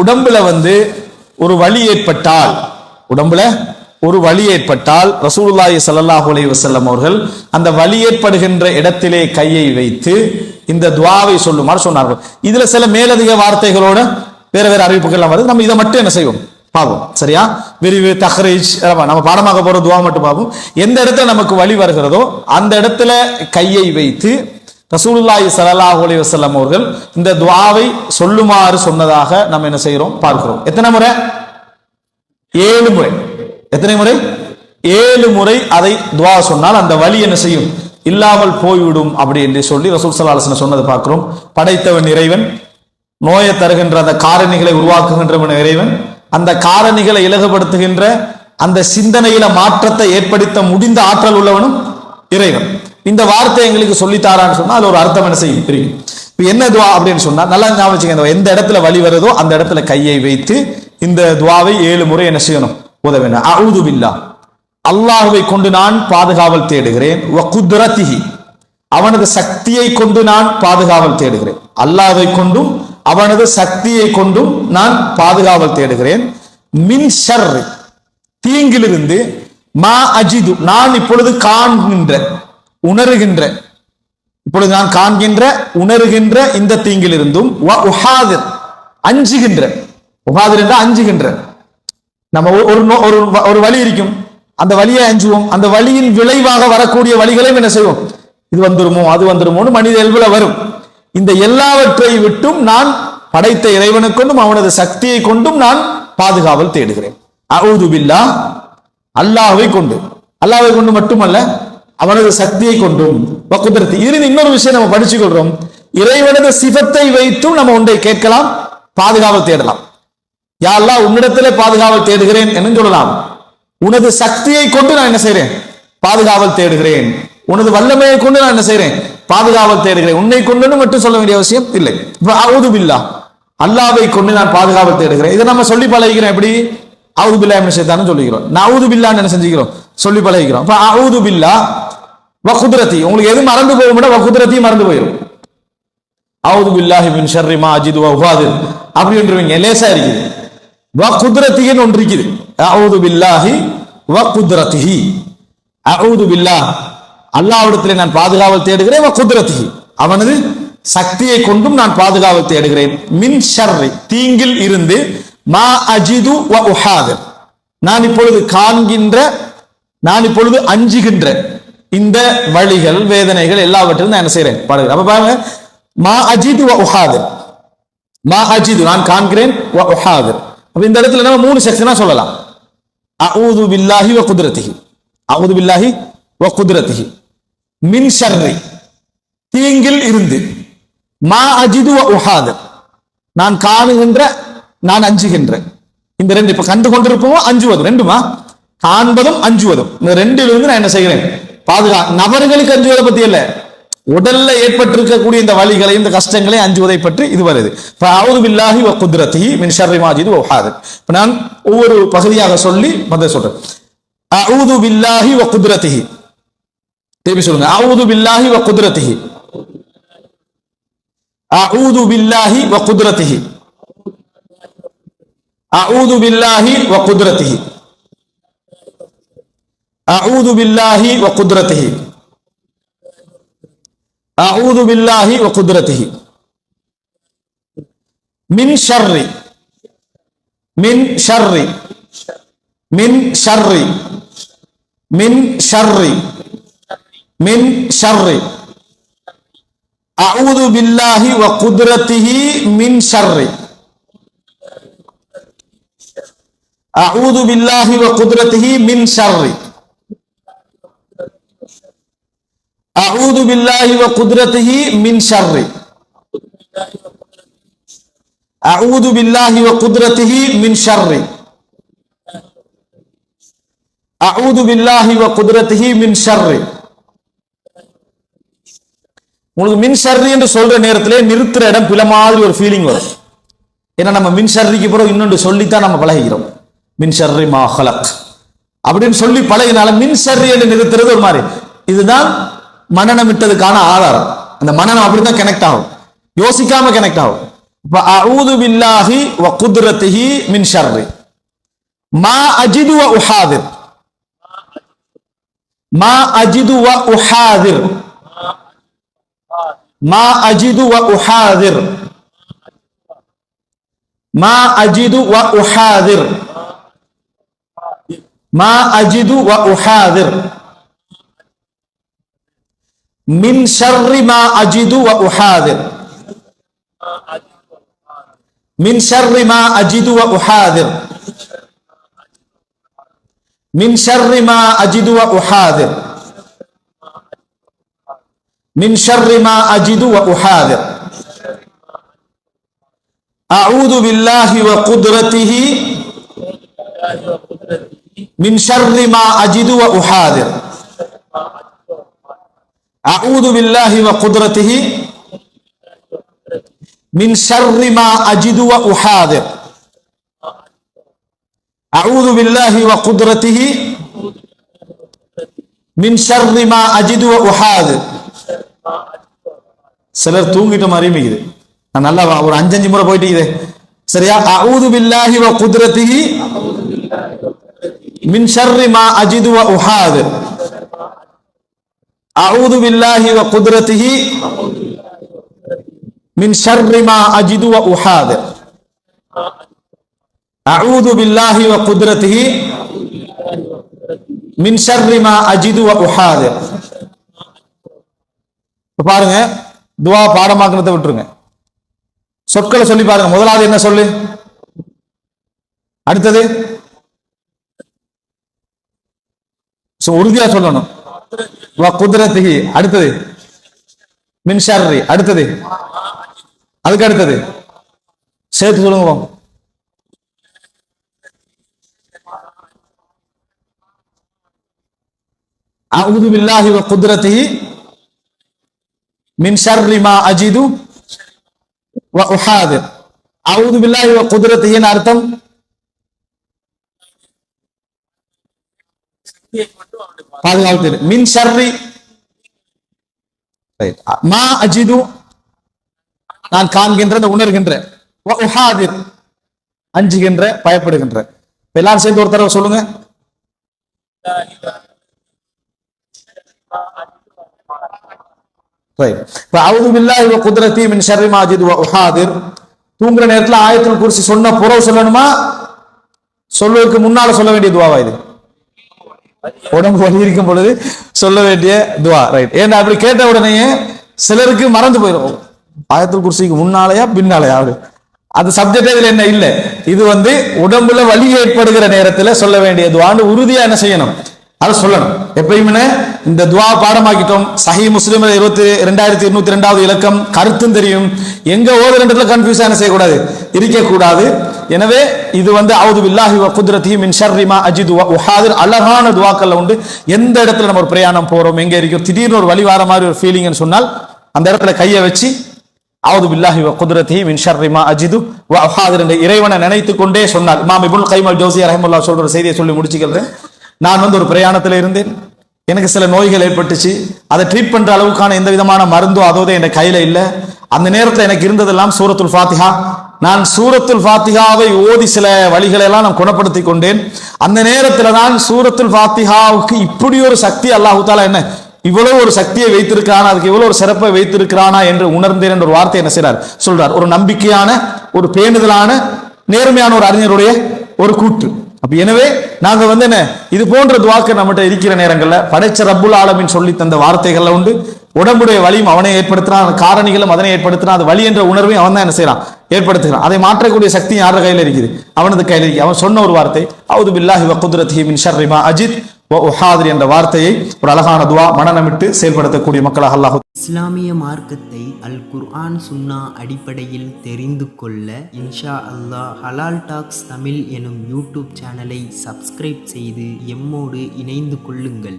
உடம்புல வந்து ஒரு வலி ஏற்பட்டால் உடம்புல ஒரு வழி ஏற்பட்டால் ரசூலுல்லாஹி சல்லாஹ் அலைஹி வசல்லம் அவர்கள் அந்த வழி ஏற்படுகின்ற இடத்திலே கையை வைத்து இந்த துவாவை சொல்லுமாறு சொன்னார்கள். இதுல சில மேலதிக வார்த்தைகளோட வேற வேற அறிவிப்புகள்லாம் வருது. நம்ம இதை மட்டும் என்ன செய்வோம்? பார்ப்போம் சரியா? விரிவு தஹ்ரீஜ் நம்ம பாடமாக போற துவா மட்டும் பார்ப்போம் எந்த இடத்துல நமக்கு வழி வருகிறதோ அந்த இடத்துல கையை வைத்து ரசூலுல்லாஹி ஸல்லல்லாஹு அலைஹி அவர்கள் இந்த துவாவை சொல்லுமாறு சொன்னதாக நம்ம என்ன செய்கிறோம்? பார்க்கிறோம். எத்தனை முறை? ஏழு முறை. எத்தனை முறை? ஏழு முறை அதை துவா சொன்னால் அந்த வழி என்ன செய்யும்? இல்லாமல் போய்விடும் அப்படி என்று சொல்லி ரசூல் ஸல்லல்லாஹு சொன்னதை பார்க்கிறோம். படைத்தவன் இறைவன் நோயை தருகின்ற அந்த காரணிகளை உருவாக்குகின்றவன் இறைவன் அந்த காரணிகளை இலகுபடுத்துகின்ற அந்த சிந்தனையில மாற்றத்தை ஏற்படுத்த முடிந்த ஆற்றல் உள்ளவனும் இறைவன். இந்த வார்த்தை எங்களுக்கு சொல்லித்தாரான்னு சொன்னா அது ஒரு அர்த்தம் என்ன செய்யும்? பிரியும் இப்போ என்ன துவா அப்படின்னு சொன்னா நல்லா ஞாபகம் எந்த இடத்துல வழி வருதோ அந்த இடத்துல கையை வைத்து இந்த துவாவை ஏழு முறை என்ன செய்யணும்? உத வேண்டும். அவுது பில்லா. அல்லாஹுவை கொண்டு நான் பாதுகாவல் தேடுகிறேன். அவனது சக்தியை கொண்டு நான் பாதுகாவல் தேடுகிறேன். அல்லாஹை கொண்டும் அவனது சக்தியை கொண்டும் நான் பாதுகாவல் தேடுகிறேன். மின் தீங்கிலிருந்து மா அஜிது நான் இப்பொழுது காண்கின்ற உணர்கின்ற இப்பொழுது நான் காண்கின்ற உணர்கின்ற இந்த தீங்கிலிருந்தும் உஹாதிர் அஞ்சுகின்ற உஹாதிர் என்றால் அஞ்சுகின்ற. நம்ம ஒரு- ஒரு நோ- ஒரு வ- ஒரு வழி இருக்கும். அந்த வழியை அஞ்சுவோம். அந்த வழியின் விளைவாக வரக்கூடிய வழிகளையும் என்ன செய்வோம்? இது வந்துருமோ அது வந்துருமோன்னு மனித இயல்புல வரும். இந்த எல்லாவற்றை விட்டும் நான் படைத்த இறைவனை கொண்டும் அவனது சக்தியை கொண்டும் நான் பாதுகாவல் தேடுகிறேன். அவுது பில்லா கொண்டு. அல்லாவை கொண்டு மட்டுமல்ல அவனது சக்தியை கொண்டும். வக்குதிரத்தி இதில் இன்னொரு விஷயம் நம்ம படிச்சுக்கொள்றோம். இறைவனது சிவத்தை வைத்தும் நம்ம ஒன்றை கேட்கலாம் பாதுகாவல் தேடலாம். யாரெல்லாம் உன்னிடத்திலே பாதுகாவல் தேடுகிறேன் என்று சொல்லலாம். உனது சக்தியை கொண்டு நான் என்ன செய்யறேன் பாதுகாவல் தேடுகிறேன். உனது வல்லமையை கொண்டு நான் என்ன செய்றேன்? பாதுகாவல் தேடுகிறேன். உன்னை கொண்டு மட்டும் சொல்ல வேண்டிய அவசியம் இல்லை. இப்ப அவுது பில்லா. அல்லாவை கொண்டு நான் பாதுகாவல் தேடுகிறேன். இதை நம்ம சொல்லி பழகிக்கிறேன் எப்படி? அவுது பில்லா என்ன செய்தான்னு சொல்லிக்கிறோம். நான் அவுது பில்லான்னு என்ன செஞ்சுக்கிறோம்? சொல்லி பழகிக்கிறோம். இப்ப அவுது பில்லா வகுதிரத்தி உங்களுக்கு எது மறந்து போகும் வகுதிரத்தி மறந்து போயிடும் அவுது பில்லாஹி மின் ஷர்ரிமா அஜித் வஹாது அப்படின்றவங்க லேசா இருக்குது. வ ஒன்று இருக்குது. அவுது பில்லாஹி வ குத்ரத்திஹி. அவுது பில்லாஹ் அல்லாவிடத்திலே நான் பாதுகாவல் தேடுகிறேன் குதிரத்தி அவனது சக்தியை கொண்டும் நான் பாதுகாவல் தேடுகிறேன். மின் ஷர்ரி தீங்கில் இருந்து மா அஜிது வ உஹாது நான் இப்பொழுது காண்கின்ற நான் இப்பொழுது அஞ்சுகின்ற இந்த வழிகள் வேதனைகள் எல்லாவற்றிலும் நான் என்ன செய்றேன் பாடுகிறேன். அப்ப பாருங்க மா அஜிது வ உஹாது மா அஜிது நான் காண்கிறேன் வ உஹாது அப்ப இந்த இடத்துல நம்ம மூணு செக்ஷனா சொல்லலாம். அவுது பில்லாஹி வ குத்ரத்திஹி அவுது பில்லாஹி வ குத்ரத்திஹி மின் தீங்கில் இருந்து. மா அஜிது வ உஹாது. நான் காணுகின்ற நான் அஞ்சுகின்ற. இந்த ரெண்டு இப்ப கண்டு கொண்டிருப்போம் அஞ்சுவதும். ரெண்டுமா? காண்பதும் அஞ்சுவதும். இந்த ரெண்டிலிருந்து நான் என்ன செய்கிறேன்? பாதுகா நபர்களுக்கு அஞ்சுவதை பத்தி இல்ல உடல்ல ஏற்பட்டிருக்கக்கூடிய இந்த வலிகளை இந்த கஷ்டங்களை அஞ்சுவதை பற்றி இது வருது. இப்ப அவுது வில்லாஹி வ குதிரத்தி மின் ஷர்ரி மாஜிது ஒஹாது இப்ப நான் ஒவ்வொரு பகுதியாக சொல்லி பதில் சொல்றேன். அவுது வில்லாஹி வ குத்ரத்திஹி. திருப்பி சொல்லுங்க அவுது பில்லாஹி வ குத்ரத்திஹி அஊது பில்லாஹி வ குத்ரத்திஹி அஊது பில்லாஹி வ குத்ரத்திஹி அஊது பில்லாஹி வ குத்ரத்திஹி அஊது பில்லாஹி வ குத்ரத்திஹி மின் ஷர்ரி மின் ஷர்ரி மின் ஷர்ரி மின் ஷர்ரி மின் ஷர்ரி அஊது பில்லாஹி வ குத்ரத்திஹி மின் ஷர்ரி அஊது பில்லாஹி வ குத்ரத்திஹி மின் ஷர்ரி அஊது பில்லாஹி வ குத்ரத்திஹி மின் ஷர்ரி அஊது பில்லாஹி வ குத்ரத்திஹி மின் ஷர்ரி அஊது பில்லாஹி வ குத்ரத்திஹி மின் ஷர்ரி உங்களுக்கு மின்சர்ரி என்று சொல்ற நேரத்திலே நிறுத்துற இடம் பில மாதிரி ஒரு ஃபீலிங் வரும். ஏன்னா நம்ம மின் பிறகு இன்னொன்று சொல்லித்தான் நம்ம பழகிறோம் மின் ஷர்ரி மா ஹலக். அப்படின்னு சொல்லி பழகினால மின் என்று நிறுத்துறது ஒரு மாதிரி. இதுதான் மனநமிட்டதுக்கான ஆதாரம். அந்த மனநம் அப்படிதான் கனெக்ட் ஆகும். யோசிக்காம கனெக்ட் ஆகும். இப்ப அவுது பில்லாஹி வ குத்ரத்திஹி மின் ஷர்ரி மா அஜிது வ உஹாதிர். மா அஜிது வ உஹாதிர். மா அஜிது வ உஹாதிர் மா அஜிது வ உஹாதிர் மா அஜிது வ உஹாதிர் மின் ஷர்ரி மா அஜிது வ உஹாதிர் மின் ஷர்ரி மா அஜிது வ உஹாதிர் மின் ஷர்ரி மா அஜிது من شر ما أجد وأحاذر. أعوذ بالله وقدرته من شر ما أجد وأحاذر. أعوذ بالله وقدرته من شر ما أجد وأحاذر. أعوذ بالله وقدرته من شر ما أجد وأحاذر. சிலர் தூங்கிட்ட மாதிரியும் இருக்குது. நான் நல்லா ஒரு அஞ்சஞ்சு முறை போயிட்டு சரியா? அவுது பில்லாஹி வ குத்ரத்திஹி மின் ஷர்ரி மா அஜிது வ உஹாது. அவுது பில்லாஹி வ குத்ரத்திஹி மின் ஷர்ரி மா அஜிது வ உஹாது. அவுது பில்லாஹி வ குத்ரத்திஹி மின் ஷர்ரி மா அஜிது வ உஹாது. பாருங்க. துவா பாடமாக்குறத விட்டுருங்க. சொற்களை சொல்லி பாருங்க. முதலாவது என்ன சொல்லு? அடுத்தது? உறுதியா சொல்லணும். வ குதிரத்திகி. அடுத்தது? மின்சாரி அடுத்தது? அதுக்கு அடுத்தது? சேர்த்து சொல்லுங்க பாப்போம். அவுது பில்லாஹி வ குதிரத்திஹி மின் ஷர்ரி மா அஜிது வ உஹாதிர் அவுது பில்லாஹி அர்த்தம் பாதுகாப்பு மின் ஷர்ரி மா அஜிது நான் காண்கின்ற உணர்கின்ற. உஹாதிர் அஞ்சுகின்ற பயப்படுகின்ற. எல்லாரும் சேர்ந்து ஒரு தடவை சொல்லுங்க Right. இப்ப அவுது பில்லாஹி வ குத்ரத்தி மின் ஷர்ரி மா உஹாதிர் தூங்குற நேரத்தில் ஆயத்துல் குர்சி சொன்ன புறவு சொல்லணுமா? சொல்வதற்கு முன்னால சொல்ல வேண்டிய துவாவா இது? உடம்பு வலி இருக்கும் பொழுது சொல்ல வேண்டிய துவா. ரைட் ஏன்னா அப்படி கேட்ட உடனேயே சிலருக்கு மறந்து போயிடும் ஆயத்தில் குர்சிக்கு முன்னாலயா பின்னாலயா? அப்படி. அது சப்ஜெக்ட் இதுல என்ன? இல்லை. இது வந்து உடம்புல வலி ஏற்படுகிற நேரத்துல சொல்ல வேண்டிய துவான்னு உறுதியா என்ன செய்யணும்? அதை சொல்லணும். எப்பயுமே இந்த துவா பாடமாக்கிட்டோம். சஹி முஸ்லீம் இருபத்தி ரெண்டாயிரத்தி இருநூத்தி ரெண்டாவது இலக்கம் கருத்தும் தெரியும். எங்க ஓதுறதுல கன்ஃபியூஸ் என்ன செய்யக்கூடாது? இருக்கக்கூடாது எனவே இது வந்து அவுது வில்லாஹி வ குத்ரத்தி மின் ஷர்ரி மா உஹாதிர். அழகான துவாக்கள்ல உண்டு. எந்த இடத்துல நம்ம ஒரு பிரயாணம் போறோம் எங்க இருக்கோம் திடீர்னு ஒரு வழி வர மாதிரி ஒரு ஃபீலிங்னு சொன்னால் அந்த இடத்துல கையை வச்சு அவது பில்லாஹி வ குத்ரத்தி மின் ஷர்ரி அஜிது வ உஹாதிர் இறைவனை நினைத்து கொண்டே சொன்னார் இமாம் இப்னுல் கைமல் ஜோசி ரஹமுல்லா சொல்ற ஒரு செய்தியை சொல்லி முடிச்சுக்கிறேன் நான் வந்து ஒரு பிரயாணத்தில் இருந்தேன். எனக்கு சில நோய்கள் ஏற்பட்டுச்சு. அதை ட்ரீட் பண்ற அளவுக்கான எந்த விதமான மருந்தோ அதோ என் கையில இல்லை. அந்த நேரத்தில் எனக்கு இருந்ததெல்லாம் சூரத்துல் ஃபாத்திஹா. நான் சூரத்துல் ஃபாத்திஹாவை ஓதி சில வழிகளை எல்லாம் நான் குணப்படுத்தி கொண்டேன். அந்த நேரத்தில் தான் சூரத்துல் ஃபாத்திஹாவுக்கு இப்படி ஒரு சக்தி அல்லாஹு தாலா என்ன இவ்வளவு ஒரு சக்தியை வைத்திருக்கிறானா அதுக்கு இவ்வளவு ஒரு சிறப்பை வைத்திருக்கிறானா என்று உணர்ந்தேன் என்ற ஒரு வார்த்தை என்ன செய்றார்? சொல்றார். ஒரு நம்பிக்கையான ஒரு பேணுதலான நேர்மையான ஒரு அறிஞருடைய ஒரு கூற்று. அப்ப எனவே நாங்க வந்து என்ன இது போன்ற துவாக்கு நம்மகிட்ட இருக்கிற நேரங்கள்ல படைச்ச ரப்புல் ஆலமின் சொல்லி தந்த வார்த்தைகள்ல உண்டு. உடம்புடைய வலியும் அவனை ஏற்படுத்துறான் காரணிகளும் அதனை ஏற்படுத்துறான் அது வலி என்ற உணர்வையும் அவன் தான் என்ன செய்யறான் ஏற்படுத்துகிறான். அதை மாற்றக்கூடிய சக்தி யார கையில இருக்குது? அவனது கையில இருக்கு அவன் சொன்ன ஒரு வார்த்தை அவுது பில்லாஹி வகுதுரத் ஹிமின் ஷர்ரிமா அஜித். வ என்ற வார்த்தையை ஒரு அழகான துவா மனநமிட்டு செயல்படுத்தக்கூடிய மக்களாக அல்லாஹ் இஸ்லாமிய மார்க்கத்தை அல் குர்ஆன் சுன்னா அடிப்படையில் தெரிந்து கொள்ள இன்ஷா அல்லாஹ் ஹலால் டாக்ஸ் தமிழ் எனும் யூடியூப் சேனலை சப்ஸ்கிரைப் செய்து எம்மோடு இணைந்து கொள்ளுங்கள்.